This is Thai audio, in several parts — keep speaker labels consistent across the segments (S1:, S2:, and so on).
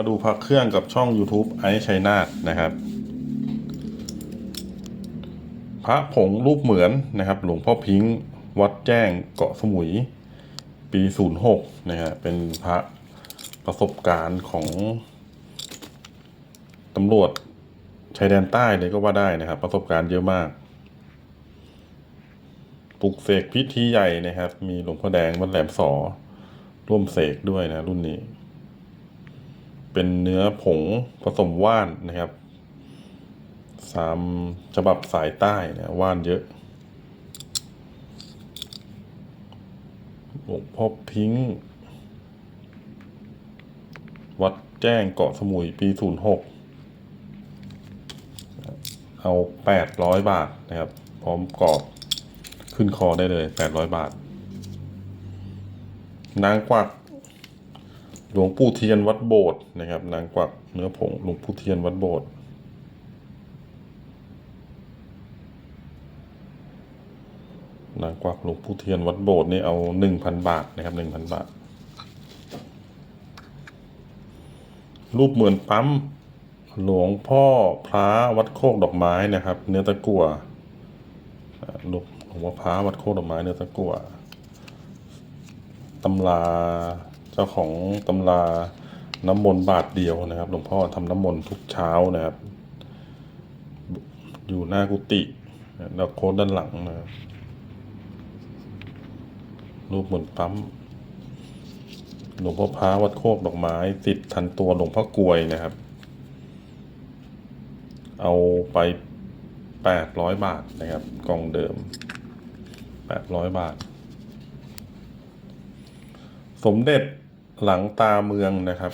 S1: มาดูพระเครื่องกับช่อง YouTube ไอซ์ชัยนาทนะครับ พระผงรูปเหมือนนะครับ หลวงพ่อพิงค์วัดแจ้งเกาะสมุย ปี 06นะฮะเป็นพระประสบการณ์ของตำรวจชายแดนใต้เลยก็ว่าได้นะครับ ประสบการณ์เยอะมากปลุกเสกพิธีใหญ่นะครับ มีหลวงพ่อแดงวัดแหลมสอร่วมเสกด้วยนะรุ่นนี้ เป็นเนื้อผงผสมว่านนะครับสามฉบับสายใต้นะว่านเยอะหลวงพ่อพิงวัดแจ้งเกาะสมุยปีศูนย์หกเอาแปดร้อยบาทนะครับ พร้อมกรอบขึ้นคอได้เลยแปดร้อยบาท นางกวัก หลวงปู่เทียนวัดโบสถ์นะครับนางกวักเนื้อผงหลวงปู่เทียนวัดโบสถ์นางกวักหลวงปู่เทียนวัดโบสถ์นี่เอาหนึ่งพันบาทนะครับหนึ่งพันบาท รูปเหมือนปั๊มหลวงพ่อพระวัดโคกดอกไม้นะครับ เนื้อตะกั่วอ่ารูปหลวงพ่อพระวัดโคกดอกไม้เนื้อตะกั่วตำรา จ้าของตำราน้ำมนต์บาทเดียวนะครับ หลวงพ่อทำน้ำมนต์ทุกเช้านะครับ อยู่หน้ากุฏิแล้วโค้ดด้านหลังนะครับรูปเหมือนปั๊มหลวงพ่อพระวัดโคกดอกไม้ติดทันตัวหลวงพ่อกวยนะครับ เอาไปแปดร้อยบาทนะครับ กล่องเดิมแปดร้อยบาท สมเด็จ หลังตาเมืองนะครับ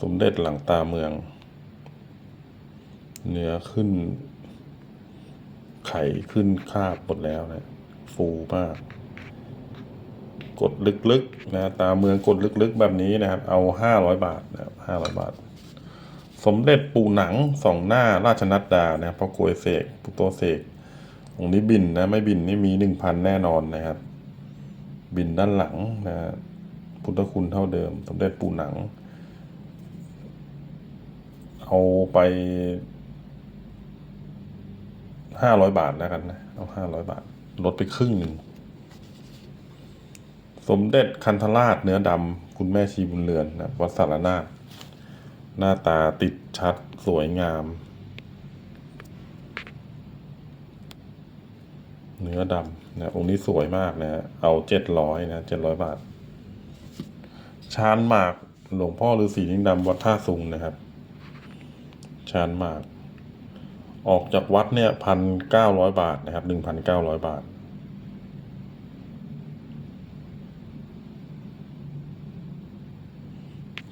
S1: สมเด็จหลังตาเมือง เนื้อขึ้น ไข่ขึ้นคาบหมดแล้วนะฟูมาก กดลึกๆนะตาเมืองกดลึกๆ แบบนี้นะครับ เอาห้าร้อยบาทนะห้าร้อยบาท สมเด็จปู่หนังสองหน้าราชนัดดานะครับพระกวยเสกปุโตเสกองนี้บินนะ ไม่บินนี่มีหนึ่งพันแน่นอนนะครับบินด้านหลังนะฮะ พุทธคุณเท่าเดิม สมเด็จปู่หนัง เอาไปห้าร้อยบาทแล้วกันนะเอาห้าร้อยบาท ลดไปครึ่งหนึ่ง สมเด็จคันธราชเนื้อดำคุณแม่ชีบุญเรือนนะวัดสารนาถหน้าตาติดชัดสวยงาม เนื้อดำนะองค์นี้สวยมากนะ เอาเจ็ดร้อยนะเจ็ดร้อยบาท ชานหมากหลวงพ่อฤาษีนิ่งดำวัดท่าสุงนะครับชานหมาก ออกจากวัดเนี่ยพันเก้าร้อยบาทนะครับหนึ่งพันเก้าร้อยบาท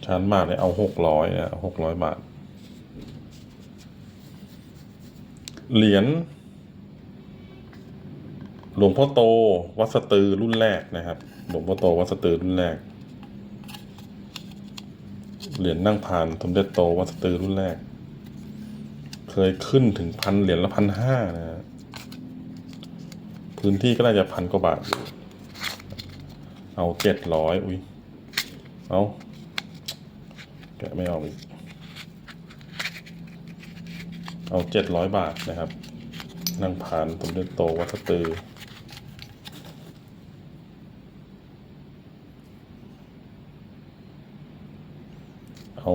S1: ชานหมากเนี่ยเอาหกร้อยนะหกร้อยบาท เหรียญหลวงพ่อโตวัดสตือรุ่นแรกนะครับ หลวงพ่อโตวัดสตือรุ่นแรก เหรียญนั่งผ่านสมเด็จโตวัดสตือรุ่นแรก เคยขึ้นถึงพันเหรียญละพันห้านะฮะพื้นที่ก็น่าจะพันกว่าบาทอยู่เอาเจ็ดร้อยอุ้ย เอาแกไม่ออกอีก เอาเจ็ดร้อยบาทนะครับ นั่งผ่านสมเด็จโตวัดสตือ เอา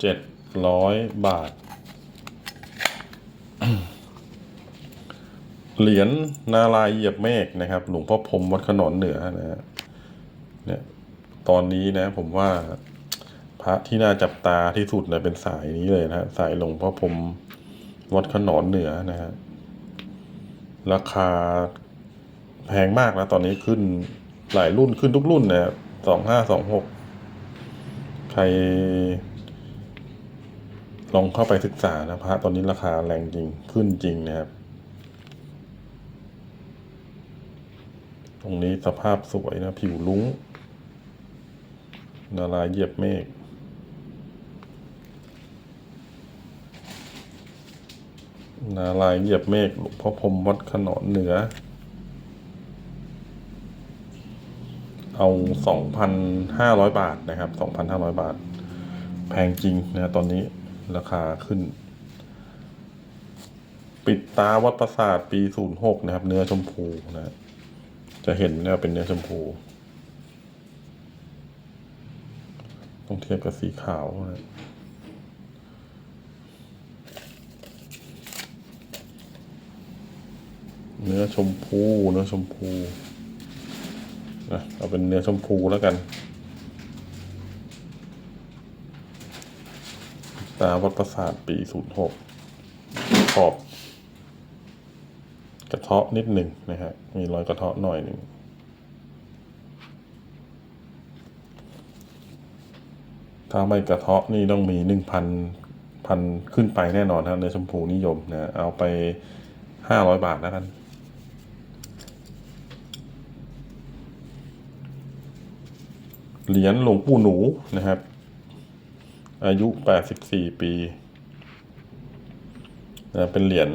S1: เจ็ดร้อยบาท เหรียญนารายเหยียบเมฆนะครับ หลวงพ่อพรมวัดขนอนเหนือนะฮะเนี่ยตอนนี้นะ ผมว่าพระที่น่าจับตาที่สุดนะเป็นสายนี้เลยนะสายหลวงพ่อพรมวัดขนอนเหนือนะฮะราคาแพงมากนะตอนนี้ขึ้นหลายรุ่นขึ้นทุกรุ่นนะสองห้าสองหก ใคร ลองเข้าไปศึกษานะพระตอนนี้ราคาแรงจริงขึ้นจริงนะครับ ตรงนี้สภาพสวยนะ ผิวลุ้งนาลายเหยียบเมฆนาลายเหยียบเมฆหลวงพ่อพรมวัดขนอนเหนือ เอาสองพันห้าร้อยบาทนะครับสองพันห้าร้อยบาท แพงจริงนะตอนนี้ราคาขึ้น ปิดตาวัดประสาทปีศูนย์หกนะครับ เนื้อชมพูนะ จะเห็นเนี่ยเป็นเนื้อชมพู ต้องเทียบกับสีขาวนะเนื้อชมพู เนื้อชมพู นะเอาเป็นเนื้อชมพูแล้วกันตาวัดประสาทปีศูนย์หกขอบ กระเทาะนิดหนึ่งนะฮะมีรอยกระเทาะหน่อยหนึ่งถ้าไม่กระเทาะนี่ต้องมีหนึ่งพันพันขึ้นไปแน่นอนครับเนื้อชมพูนิยมนะเอาไปห้าร้อยบาทแล้วกัน เหรียญหลวงปู่หนูนะครับ อายุแปดสิบสี่ปีนะเป็นเหรียญ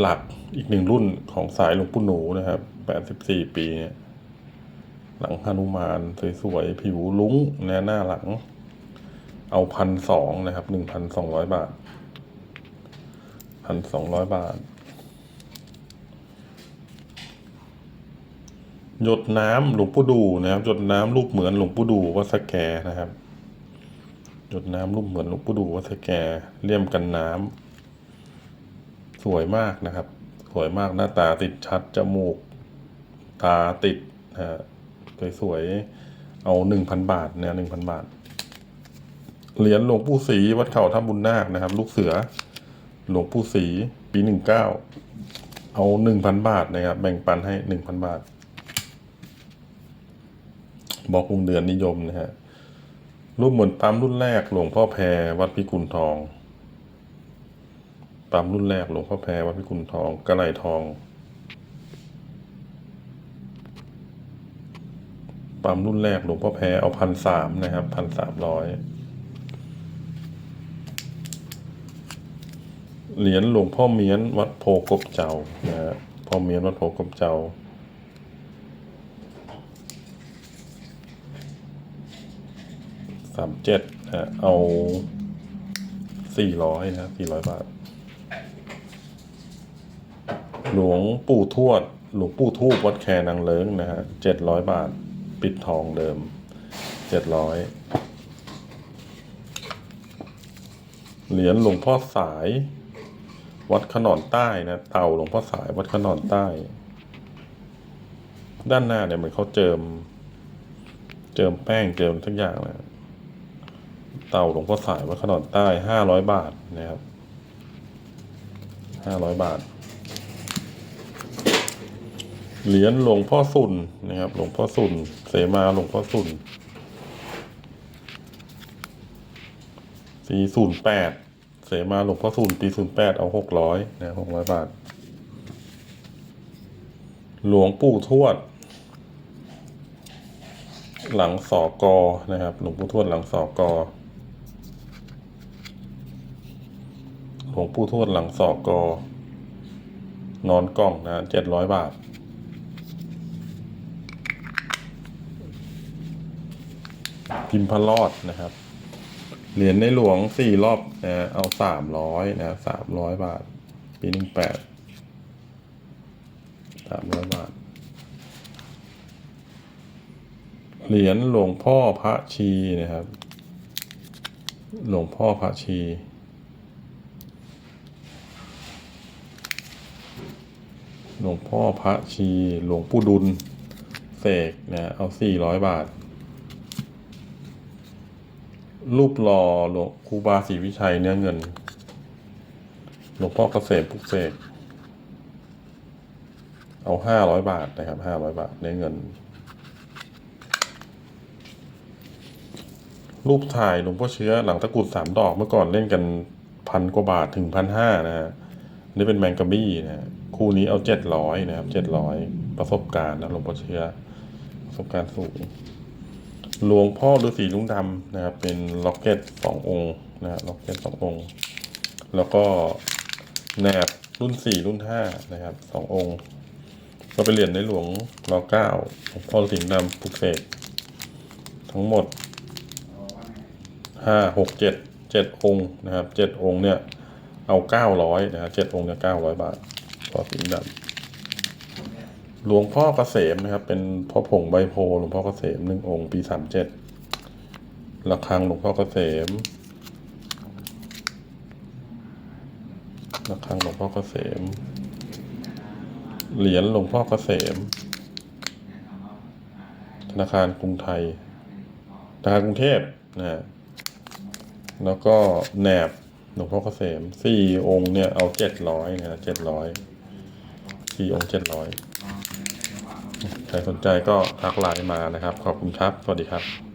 S1: หลักอีกหนึ่งรุ่นของสายหลวงปู่หนูนะครับแปดสิบสี่ปีเนี่ยหลังฮานุมานสวยๆ ผิวลุ้งนะหน้าหลัง เอาพันสองนะครับหนึ่งพันสองร้อยบาทพันสองร้อยบาท หยดน้ำหลวงปู่ดูนะครับ หยดน้ำรูปเหมือนหลวงปู่ดูวัดสแกนะครับ หยดน้ำรูปเหมือนหลวงปู่ดูวัดสแกเลี่ยมกันน้ำสวยมากนะครับ สวยมากหน้าตาติดชัดจมูก ตาติดนะฮะสวยๆเอาหนึ่งพันบาทเนี่ยหนึ่งพันบาทเหรียญหลวงปู่ศรีวัดเขาท่าบุญนาคนะครับ ลูกเสือ หลวงปู่ศรีปีหนึ่งเก้าเอาหนึ่งพันบาทนะครับ แบ่งปันให้หนึ่งพันบาท บอกวงเดือนนิยมนะฮะรูปเหมือนปั๊มรุ่นแรกหลวงพ่อแพรวัดพิกุลทองปั๊มรุ่นแรกหลวงพ่อแพรวัดพิกุลทองกระไหลทองปั๊มรุ่นแรกหลวงพ่อแพรเอาพันสามนะครับพันสามร้อยเหรียญหลวงพ่อเมียนวัดโพกบเจ้านะฮะพ่อเมียนวัดโพกบเจ้า สามเจ็ดฮะเอาสี่ร้อยนะสี่ร้อยบาท หลวงปู่ทวด หลวงปู่ทูบวัดแคนางเลิ้งนะฮะเจ็ดร้อยบาท ปิดทองเดิมเจ็ดร้อยเหรียญหลวงพ่อสาย วัดขนอนใต้นะ เต่าหลวงพ่อสายวัดขนอนใต้ ด้านหน้าเนี่ยเหมือนเขาเจิม เจิมแป้งเจิมทุกอย่างนะ เต่าหลวงพ่อสายวัดขนอนใต้ห้าร้อยบาทนะครับห้าร้อยบาท เหรียญหลวงพ่อสุนนะครับ หลวงพ่อสุนเสมาหลวงพ่อสุนปีศูนย์แปดเสมาหลวงพ่อสุนปีศูนย์แปดเอาหกร้อยนะหกร้อยบาท หลวงปู่ทวดหลังสอกอนะครับ หลวงปู่ทวดหลังสอกอ ห ลวงปู่ทวดหลังสอกอนอนกล่องนะเจ็ดร้อยบาท พิมพ์พลอดนะครับ เหรียญในหลวงสี่รอบนะเอาสามร้อยนะสามร้อยบาท ปีหนึ่งแปดสามร้อยบาท เหรียญหลวงพ่อพระชีนะครับ หลวงพ่อพระชี หลวงพ่อพระชี หลวงปู่ดุล เสกนะเอาสี่ร้อยบาท รูปหล่อหลวงครูบาศรีวิชัยเนื้อเงิน หลวงพ่อเกษมปุกเสกเอาห้าร้อยบาทนะครับห้าร้อยบาทเนื้อเงิน รูปถ่ายหลวงพ่อเชื้อหลังตะกรุดสามดอกเมื่อก่อนเล่นกันพันกว่าบาทถึงพันห้านะฮะนนี่เป็นแมงกะบี้นะฮะ คู่นี้เอาเจ็ดร้อยนะครับเจ็ดร้อยประสบการณ์นะหลวงพ่อเชื้อ ประสบการณ์สูงหลวงพ่อฤาษีลุงดำนะครับ เป็นล็อกเก็ตสององค์นะฮะล็อกเก็ตสององค์ แล้วก็แหนบรุ่นสี่รุ่นห้านะครับสององค์ ก็เป็นเหรียญในหลวงรอเก้าหลวงพ่อสิงห์ดำปลุกเสกทั้งหมดห้าหกเจ็ดเจ็ดองค์นะครับเจ็ดองค์เนี่ยเอาเก้าร้อยนะครับเจ็ดองค์เนี่ยเก้าร้อยบาท พ่อสิงดำหลวงพ่อเกษมนะครับ เป็นพ่อผงใบโพหลวงพ่อเกษมหนึ่งองค์ปีสามเจ็ดระฆังหลวงพ่อเกษมระฆังหลวงพ่อเกษม เหรียญหลวงพ่อเกษม ธนาคารกรุงไทย ธนาคารกรุงเทพนะฮะแล้วก็แหนบหลวงพ่อเกษมสี่องค์เนี่ยเอาเจ็ดร้อยนะเจ็ดร้อย สี่องค์เจ็ดร้อยใครสนใจก็ทักไลน์มานะครับ ขอบคุณครับ สวัสดีครับ